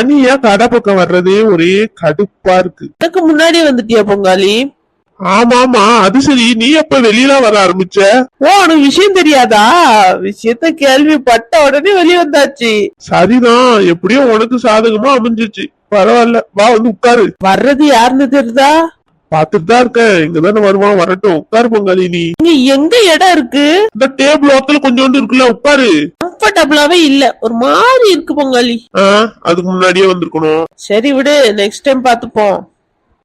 தனியா கடை பக்கம் வர்றதே ஒரே கடுப்பா இருக்கு. எனக்கு முன்னாடி வந்துட்டியா பொங்காலி ஆமா ஆமா அது சரி. நீ எப்ப வெளியில வர ஆரம்பிச்ச? ஓ உனக்கு விஷயம் தெரியாதா? விஷயத்த கேள்விப்பட்ட உடனே வெளியே வந்தாச்சு. சரிதான். எப்படியோ உனக்கு சாதகமா அமைஞ்சிச்சு. பரவாயில்ல. வா வந்து உட்காரு. வர்றது யாருன்னு தெரியுதா? பாத்துட்டு தான் இருக்கேன். இங்கதானே வருவான் வரட்டும். உட்காரு பொங்காலி நீ. இங்க எங்க இடம் இருக்கு? இந்த டேபிள் ஓரத்துல கொஞ்சோண்டு இருக்குல்ல உட்காரு. கம்ஃபர்டபுளாவே இல்ல. ஒரு மாதிரி இருக்கு பொங்காலி. அதுக்கு முன்னாடியே வந்திருக்கணும். சரி விடு நெக்ஸ்ட் டைம் பாத்துப்போம்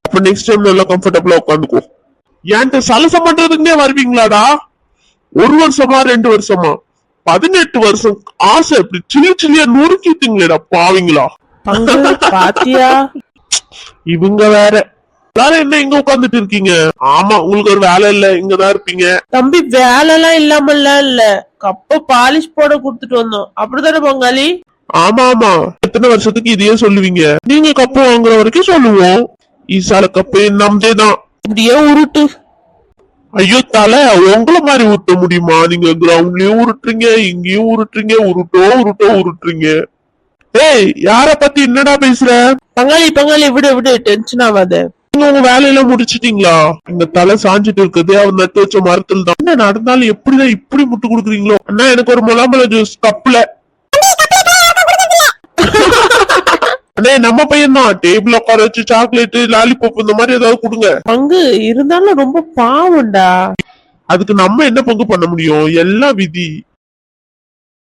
அப்ப நெக்ஸ்ட் டைம் நல்லா கம்ஃபர்டபுளா உட்காந்துக்கோ. என்கிட்ட சலசம் பண்றதுக்குன்னே வருவீங்களாடா? ஒரு வருஷமா ரெண்டு வருஷமா? பதினெட்டு வருஷம் ஆசை இப்படி சில்லி சில்லியா நொறுக்கிட்டீங்களேடா பாவீங்களா? பாத்தியா? இவங்க வேற. எல்லாரும் என்ன இங்க உட்கார்ந்துட்டு இருக்கீங்க? ஆமா உங்களுக்கு ஒரு வேலை இல்ல இங்கதான் இருப்பீங்க. தம்பி வேலை எல்லாம் இல்லாமல்லாம் இல்ல. கப்ப பாலிஷ் போட குடுத்துட்டு வந்தோம். அப்படிதானே பொங்காலி ஆமா ஆமா. எத்தனை வருஷத்துக்கு இதையே சொல்லுவீங்க? நீங்க கப்பு வாங்குற வரைக்கும் சொல்லுவோம். ஈசால கப்பு நம்மதே தான் இப்படியே உருட்டு. ஐயோ தலை உங்கள மாதிரி உருட்ட முடியுமா? நீங்க கிரவுண்ட்லயும் உருட்டுறீங்க இங்கேயும் உருட்டுறீங்க உருட்டோ உருட்டோ உருட்டுறீங்க. ஏய் யார பத்தி என்னடா பேசுற? பங்காளி பங்காளி விடு விடு டென்ஷன் ஆகாத உங்க வேலையெல்லாம் முடிச்சிட்டீங்களா? இந்த தலை சாஞ்சிட்டு இருக்குது. அவன் நட்டு வச்ச மரத்துல தான். என்ன நடந்தாலும் எப்படிதான் இப்படி முட்டு கொடுக்குறீங்களோ? அண்ணா எனக்கு ஒரு முலாம்பழ ஜூஸ் கப்புல. அண்ணே நம்ம பையன் தான் டேபிள் உட்கார வச்சு சாக்லேட் லாலிபாப் இந்த மாதிரி ஏதாவது கொடுங்க. பங்கு இருந்தாலும் ரொம்ப பாவம்டா. அதுக்கு நம்ம என்ன பங்கு பண்ண முடியும்? எல்லாம் விதி.